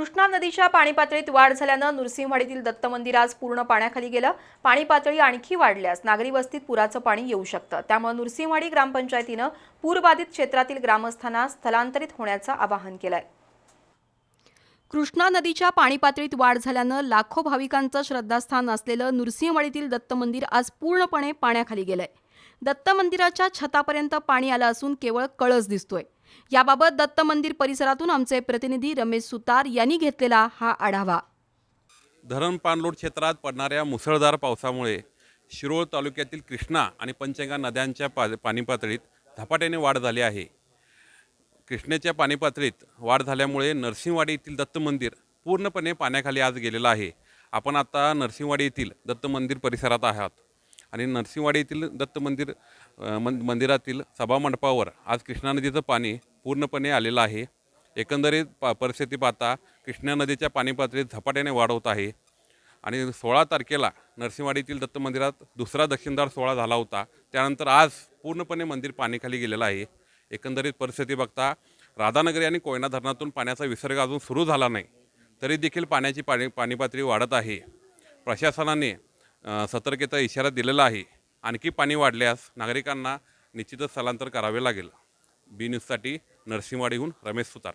कृष्णा नदीच्या पाणी पातळीत वाढ झाल्यानं नृसिंहवाडीतील दत्त मंदिर आज पूर्ण पाण्याखाली गेलं. पाणी पातळी आणखी वाढल्यास नागरी वस्तीत पुराचं पाणी येऊ शकतं. त्यामुळे नृसिंहवाडी ग्रामपंचायतीनं पूरबाधित क्षेत्रातील ग्रामस्थांना स्थलांतरित होण्याचं आवाहन केलंय. कृष्णा नदीच्या पाणी पातळीत वाढ झाल्यानं लाखो भाविकांचं श्रद्धास्थान असलेलं नृसिंहवाडीतील दत्त मंदिर आज पूर्णपणे पाण्याखाली गेलंय. दत्त मंदिराच्या छतापर्यंत पाणी आलं असून केवळ कळस दिसतोय. याबाबत दत्त मंदिर परिसरातून आमचे प्रतिनिधी रमेश सुतार यांनी घेतलेला हा आढावा. धरण पाणलोट क्षेत्रात पडणाऱ्या मुसळधार पावसामुळे शिरोळ तालुक्यातील कृष्णा आणि पंचगंगा नद्यांच्या पा पाणी पातळीत झपाट्याने वाढ झाली आहे. कृष्णेच्या पाणी पातळीत वाढ झाल्यामुळे नरसिंहवाडी येथील दत्त मंदिर पूर्णपणे पाण्याखाली आज गेलेलं आहे. आपण आता नरसिंहवाडी येथील दत्त मंदिर परिसरात आहात. आणि नरसिंहवाडी येथील दत्त मंदिर मं मंदिरातील सभामंडपावर आज कृष्णा नदीचं पाणी पूर्णपणे आलेलं आहे. एकंदरीत पा परिस्थिती पाहता कृष्णा नदीच्या पाणी पातळीत झपाट्याने वाढ होत आहे. आणि सोळा तारखेला नरसिंहवाडीतील दत्त मंदिरात दुसरा दक्षिणदार सोहळा झाला होता. त्यानंतर आज पूर्णपणे मंदिर पाणीखाली गेलेलं आहे. एकंदरीत परिस्थिती बघता राधानगरी आणि कोयना धरणातून पाण्याचा विसर्ग अजून सुरू झाला नाही. तरी देखील पाण्याची पाणी पाणी पातळी वाढत आहे. प्रशासनाने सतर्कतेचा इशारा दिलेला आहे. आणखी पाणी वाढल्यास नागरिकांना निश्चितच स्थलांतर करावे लागेल. बी न्यूजसाठी नरसिंहवाडीहून रमेश सुतार.